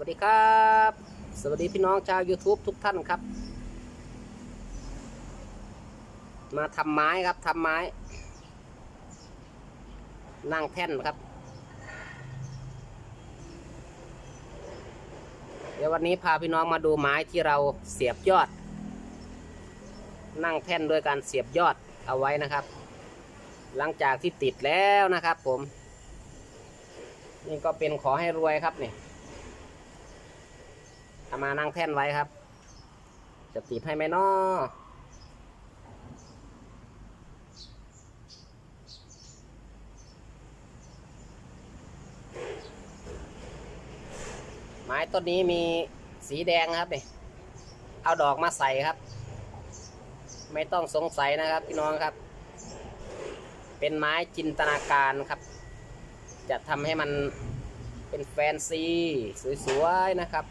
วัสดีครับ สวัสดีพี่น้องชาว YouTube ทุกท่านครับ มาทำไม้ครับทำไม้ นั่งแท่นครับ เดี๋ยววันนี้พาพี่น้องมาดูไม้ที่เราเสียบยอด นั่งแท่นด้วยการเสียบยอดเอาไว้นะครับ หลังจากที่ติดแล้วนะครับผม นี่ก็เป็นขอให้รวยครับเนี่เอามานั่งแท่นไว้ครับ จะติดให้ไหมนาะไม้ต้นนี้มีสีแดงครับเนี่ยเอาดอกมาใส่ครับ ไม่ต้องสงสัยนะครับพี่น้องครับ เป็นไม้จินตนาการครับ จะทำให้มันเป็นแฟนซี สวยๆนะครับ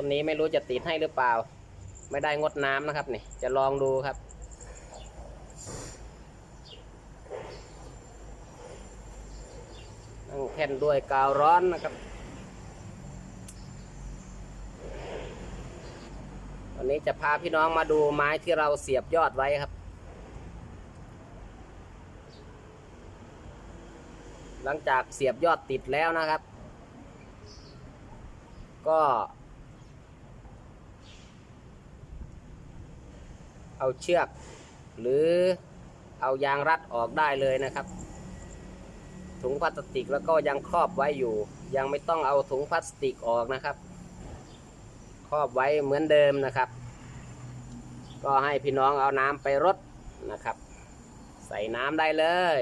ต้นนี้ไม่รู้จะติดให้หรือเปล่า ไม่ได้งดน้ำนะครับนี่จะลองดูครับ นั่งแท่นด้วยกาวร้อนนะครับวันนี้จะพาพี่น้องมาดูไม้ที่เราเสียบยอดไว้ครับ หลังจากเสียบยอดติดแล้วนะครับ ก็ เอาเชือก หรือเอายางรัดออกได้เลยนะครับ ถุงพลาสติกแล้วก็ยังครอบไว้อยู่ ยังไม่ต้องเอาถุงพลาสติกออกนะครับ ครอบไว้เหมือนเดิมนะครับ ก็ให้พี่น้องเอาน้ำไปรดนะครับ ใส่น้ำได้เลย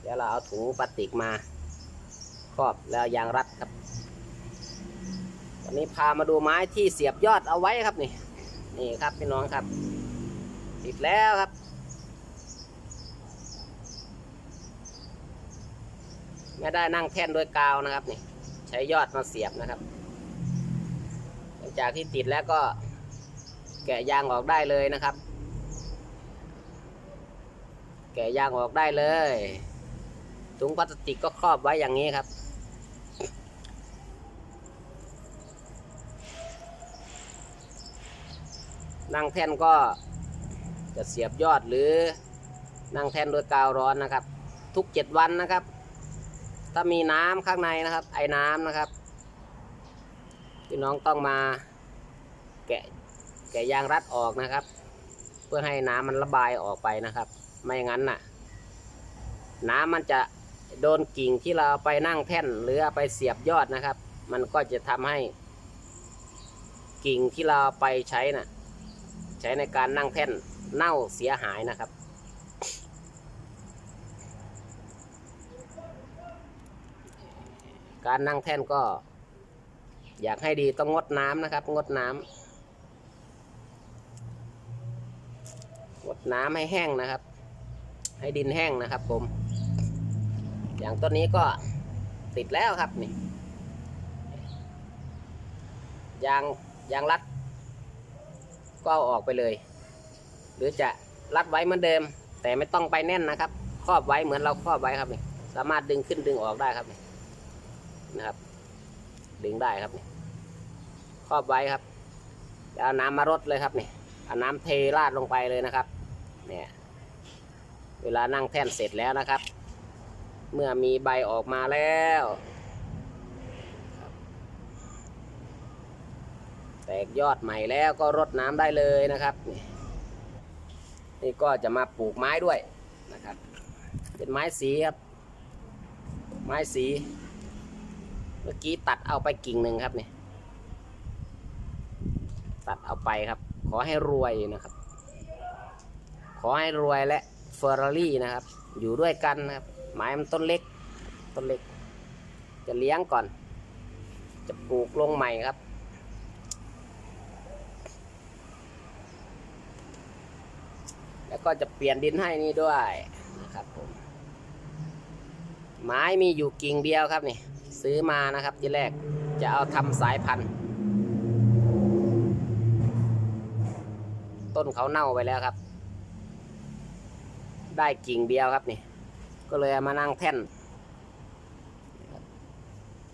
เดี๋ยวเราเอาถุงพลาสติกมา ครอบแล้วยางรัดครับวันนี้พามาดูไม้ที่เสียบยอดเอาไว้ครับนี่ นี่ครับพี่น้องครับติดแล้วครับ ไม่ได้นั่งแท่นด้วยกาวนะครับนี่ใช้ยอดมาเสียบนะครับ หลังจากที่ติดแล้วก็แกะยางออกได้เลยนะครับ แกะยางออกได้เลยถุงพลาสติกก็ครอบไว้อย่างนี้ครับ นั่งแท่นก็จะเสียบยอดหรือนั่งแท่นด้วยกาวร้อนนะครับ ทุกเจ็ดวันนะครับ ถ้ามีน้ำข้างในนะครับ ไอ้น้ำนะครับพี่น้องต้องมาแกะแกะยางรัดออกนะครับ เพื่อให้น้ำมันระบายออกไปนะครับ ไม่งั้นน่ะ น้ำมันจะโดนกิ่งที่เราไปนั่งแท่นหรือไปเสียบยอดนะครับ มันก็จะทำให้กิ่งที่เราเอาไปใช้น่ะ ใช้ในการนั่งแท่นเน่าเสียหายนะครับ การนั่งแท่นก็ อยากให้ดีต้องงดน้ำนะครับ งดน้ำงดน้ำให้แห้งนะครับ ให้ดินแห้งนะครับผม อย่างต้นนี้ก็ติดแล้วครับนี่ยางยางรัด ก็เอาออกไปเลย หรือจะรัดไว้เหมือนเดิม แต่ไม่ต้องไปแน่นนะครับ ครอบไว้เหมือนเราครอบไว้ครับนี่สามารถดึงขึ้นดึงออกได้ครับนี่นะครับ ดึงได้ครับนี่ครอบไว้ครับแล้วเอาน้ำมารดเลยครับนี่เอาน้ำเทราดลงไปเลยนะครับ เนี่ยเวลานั่งแท่นเสร็จแล้วนะครับ เมื่อมีใบออกมาแล้ว แต กยอดใหม่แล้วก็รดน้ำได้เลยนะครับ นี่ก็จะมาปลูกไม้ด้วยนะครับ เป็นไม้สีครับ ไม้สี เมื่อกี้ตัดเอาไปกิ่งหนึ่งครับนี่ตัดเอาไปครับ ขอให้รวยนะครับ ขอให้รวยและเฟอร์รารี่นะครับ อยู่ด้วยกันนะครับ ไม้มันต้นเล็ก ต้นเล็ก จะเลี้ยงก่อน จะปลูกลงใหม่ครับ แล้วก็จะเปลี่ยนดินให้นี่ด้วยนะครับผมไม้มีอยู่กิ่งเดียวครับนี่ ซื้อมานะครับทีแรกจะเอาทำสายพันธุ์ ต้นเขาเน่าไปแล้วครับ ได้กิ่งเดียวครับนี่ ก็เลยามานั่งแท่น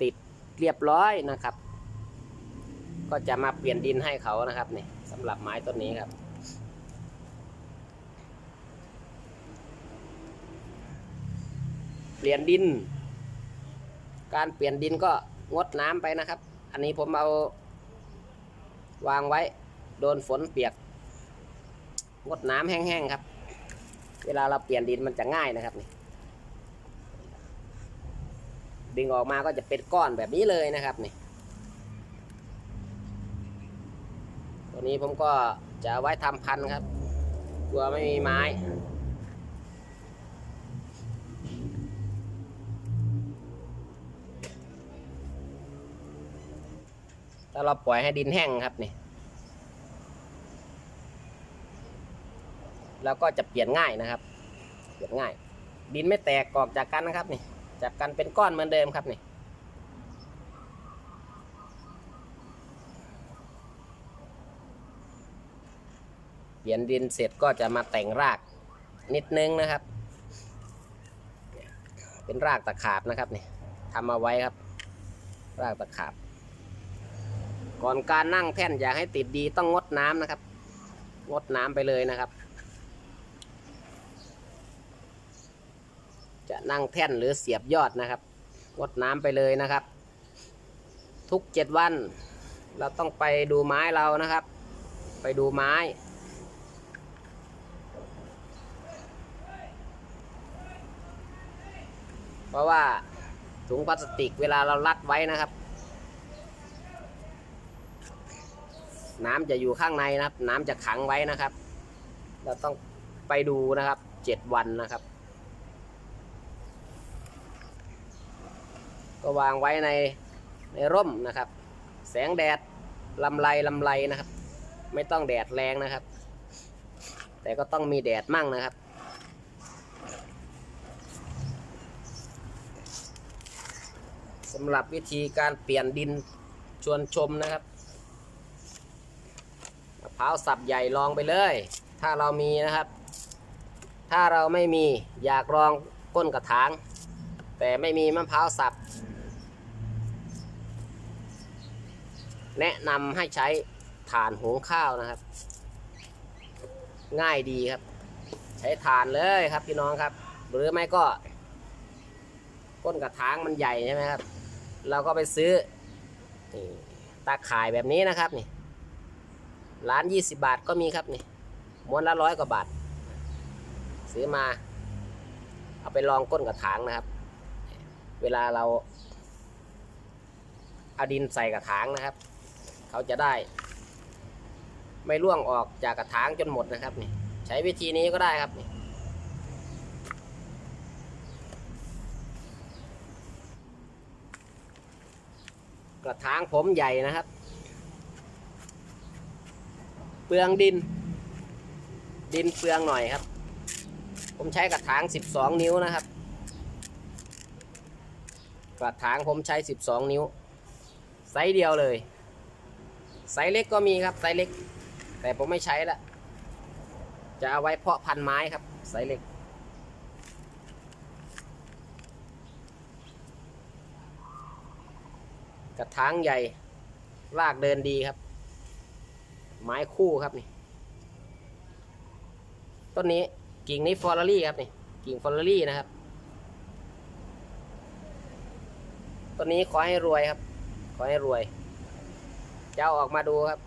ติดเรียบร้อยนะครับ ก็จะมาเปลี่ยนดินให้เขานะครับนี่สำหรับไม้ต้นนี้ครับ เปลี่ยนดิน การเปลี่ยนดินก็งดน้ำไปนะครับ อันนี้ผมเอา วางไว้ โดนฝนเปียก งดน้ำแห้งๆครับ เวลาเราเปลี่ยนดินมันจะง่ายนะครับนี่ดึงออกมาก็จะเป็นก้อนแบบนี้เลยนะครับนี่ตัวนี้ผมก็จะไว้ทำพันธุ์ครับกลัวไม่มีไม้ ถ้าเราปล่อยให้ดินแห้งครับนี่เราก็จะเปลี่ยนง่ายนะครับ เปลี่ยนง่าย ดินไม่แตกออกจากกันนะครับนี่ จากกันเป็นก้อนเหมือนเดิมครับนี่เปลี่ยนดินเสร็จก็จะมาแต่งรากนิดนึงนะครับ เป็นรากตะขาบนะครับนี่ทำเอาไว้ครับ รากตะขาบ ก่อนการนั่งแท่นอยากให้ติดดีต้องงดน้ำนะครับ งดน้ำไปเลยนะครับ จะนั่งแท่นหรือเสียบยอดนะครับ งดน้ำไปเลยนะครับ ทุกเจ็ดวัน เราต้องไปดูไม้เรานะครับ ไปดูไม้เพราะว่าถุงพลาสติกเวลาเรารัดไว้นะครับ น้ำจะอยู่ข้างในนะครับ น้ำจะขังไว้นะครับ เราต้องไปดูนะครับเจ็ดวันนะครับ ก็วางไว้ในในร่มนะครับ แสงแดดลำไรลำไรนะครับ ไม่ต้องแดดแรงนะครับ แต่ก็ต้องมีแดดมั่งนะครับสำหรับวิธีการเปลี่ยนดินชวนชมนะครับ พร้าวสับใหญ่ลองไปเลย ถ้าเรามีนะครับ ถ้าเราไม่มีอยากลองก้นกระถาง แต่ไม่มีมะพร้าวสับ แนะนำให้ใช้ถ่านหุงข้าวนะครับ ง่ายดีครับ ใช้ถ่านเลยครับพี่น้องครับ หรือไม่ก็ก้นกระถางมันใหญ่ใช่ไหมครับ เราก็ไปซื้อตาข่ายแบบนี้นะครับนี่ ร้านยี่สิบบาทก็มีครับนี่ม้วนละร้อยกว่าบาท ซื้อมา เอาไปลองก้นกระถางนะครับ เวลาเราเอาดินใส่กระถางนะครับ เขาจะได้ ไม่ร่วงออกจากกระถางจนหมดนะครับนี่ใช้วิธีนี้ก็ได้ครับนี่กระถางผมใหญ่นะครับ เปลืองดิน ดินเปลืองหน่อยครับ ผมใช้กระถาง 12 นิ้วนะครับ กระถางผมใช้ 12 นิ้ว ไซส์เดียวเลย ไซส์เล็กก็มีครับ ไซส์เล็ก แต่ผมไม่ใช้ละจะเอาไว้เพาะพันไม้ครับ ไซส์เล็ก กระถางใหญ่ รากเดินดีครับ ไม้คู่ครับนี่ ต้นนี้กิ่งนี้ฟอร์รี่ครับนี่กิ่งฟอร์รี่นะครับ ต้นนี้ขอให้รวยครับ ขอให้รวยจะเอาออกมาดูครับ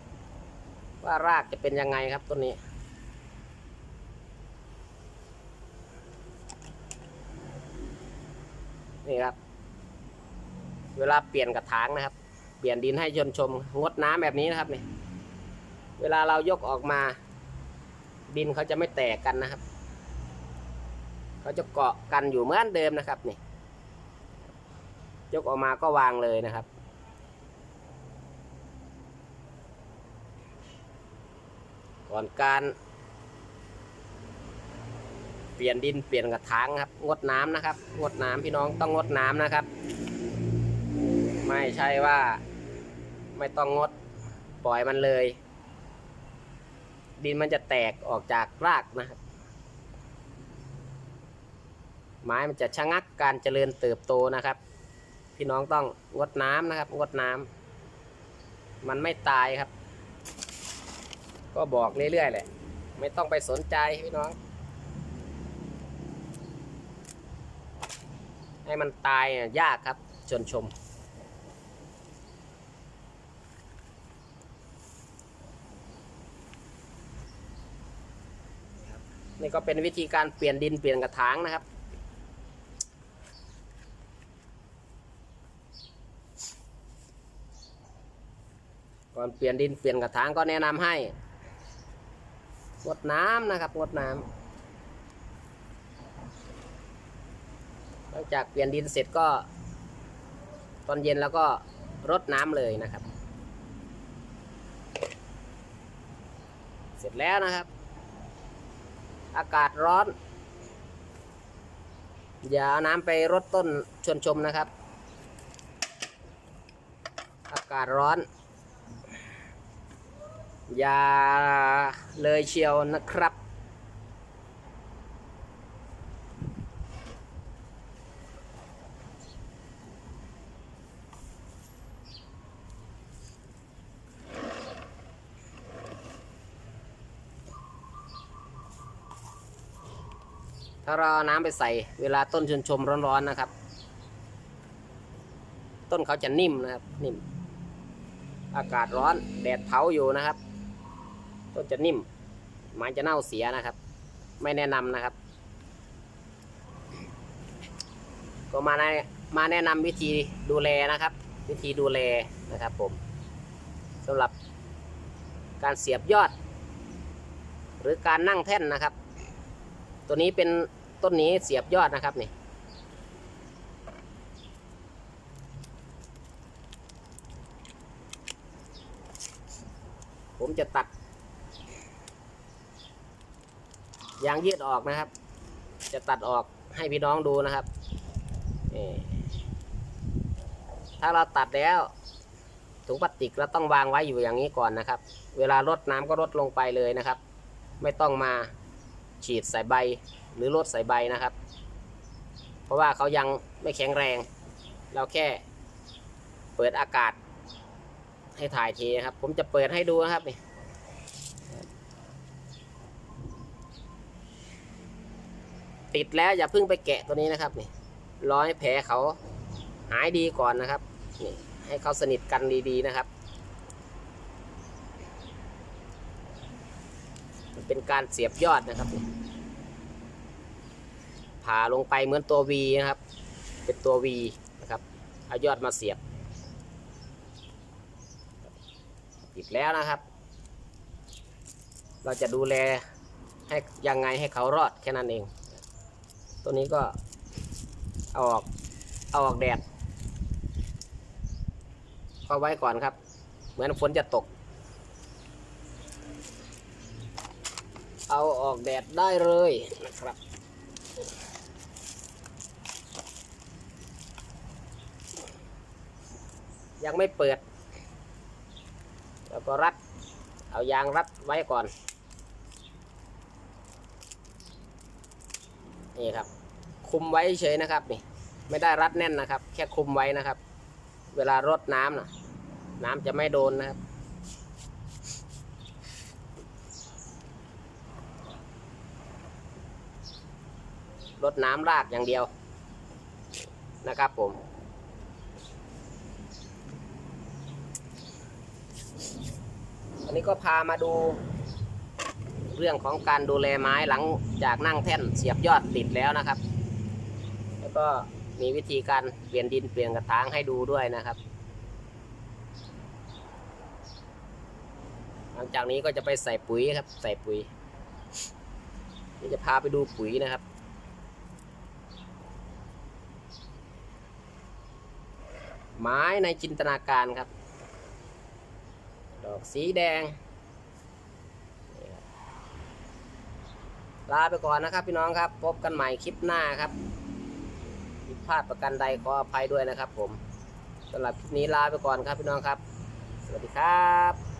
ว่ารากจะเป็นยังไงครับต้นนี้นี่ครับ เวลาเปลี่ยนกระถางนะครับ เปลี่ยนดินให้ชนชม งดน้ำแบบนี้นะครับนี่ เวลาเรายกออกมา ดินเขาจะไม่แตกกันนะครับ เขาจะเกาะกันอยู่เหมือนเดิมนะครับนี่ ยกออกมาก็วางเลยนะครับ ก่อนการเปลี่ยนดินเปลี่ยนกระถางครับ งดน้ำนะครับ งดน้ำพี่น้องต้องงดน้ำนะครับ ไม่ใช่ว่าไม่ต้องงดปล่อยมันเลย ดินมันจะแตกออกจากรากนะครับ ไม้มันจะชะงักการเจริญเติบโตนะครับ พี่น้องต้องงดน้ำนะครับงดน้ำมันไม่ตายครับ ก็บอกเรื่อยๆแหละไม่ต้องไปสนใจพี่น้อง ให้มันตายยากครับชนชม ก็เป็นวิธีการเปลี่ยนดินเปลี่ยนกระถางนะครับก่อนเปลี่ยนดินเปลี่ยนกระถางก็แนะนำให้งดน้ำนะครับงดน้ำหลังจากเปลี่ยนดินเสร็จก็ ตอนเย็นแล้วก็รดน้ำเลยนะครับ เสร็จแล้วนะครับ อากาศร้อน อย่าเอาน้ำไปรดต้นชวนชมนะครับ อากาศร้อน อย่าเลยเชียวนะครับ ถ้าเราเอาน้ำไปใส่เวลาต้นชนชมร้อนๆนะครับ ต้นเขาจะนิ่มนะครับนิ่ม อากาศร้อนแดดเผาอยู่นะครับ ต้นจะนิ่มไม้จะเน่าเสียนะครับ ไม่แนะนำนะครับ ก็มาในมาแนะนำวิธีดูแลนะครับ วิธีดูแลนะครับผมสำหรับการเสียบยอด หรือการนั่งแท่นนะครับ ตัวนี้เป็น ต้นนี้เสียบยอดนะครับนี่ผมจะตัด ยางยืดออกนะครับ จะตัดออกให้พี่น้องดูนะครับ ถ้าเราตัดแล้วถุงพลาสติกเราต้องวางไว้อยู่อย่างนี้ก่อนนะครับ เวลารดน้ำก็รดลงไปเลยนะครับ ไม่ต้องมาฉีดใส่ใบ หรือรดใส่ใบนะครับ เพราะว่าเขายังไม่แข็งแรง เราแค่เปิดอากาศให้ถ่ายเทครับ ผมจะเปิดให้ดูนะครับนี่ติดแล้วอย่าเพิ่งไปแกะตัวนี้นะครับนี่รอให้แผลเขาหายดีก่อนนะครับนี่ให้เขาสนิทกันดีๆนะครับ เป็นการเสียบยอดนะครับนี่ ผ่าลงไปเหมือนตัว V นะครับ เป็นตัว V นะครับเอายอดมาเสียบอีกแล้วนะครับ เราจะดูแลให้ยังไงให้เขารอดแค่นั้นเอง ตัวนี้ก็เอาออกเอาออกแดดเข้าไว้ก่อนครับ เหมือนฝนจะตก เอาออกแดดได้เลยนะครับ ยังไม่เปิด แล้วก็รัด เอายางรัดไว้ก่อน นี่ครับ คุมไว้เฉยนะครับนี่ ไม่ได้รัดแน่นนะครับ แค่คุมไว้นะครับ เวลารดน้ำนะน้ำจะไม่โดนนะครับรดน้ำรากอย่างเดียวนะครับผมันนี้ก็พามาดู เรื่องของการดูแลไม้หลังจากนั่งแท่นเสียบยอดติดแล้วนะครับ แล้วก็มีวิธีการเปลี่ยนดินเปลี่ยนกระถางให้ดูด้วยนะครับ หลังจากนี้ก็จะไปใส่ปุ๋ยครับ ใส่ปุ๋ยนี่จะพาไปดูปุ๋ยนะครับไม้ในจินตนาการครับ ดอกสีแดง ลาไปก่อนนะครับพี่น้องครับ พบกันใหม่คลิปหน้าครับผิดพลาดประกันใดขออภัยด้วยนะครับผมสำหรับคลิปนี้ลาไปก่อนครับพี่น้องครับ สวัสดีครับ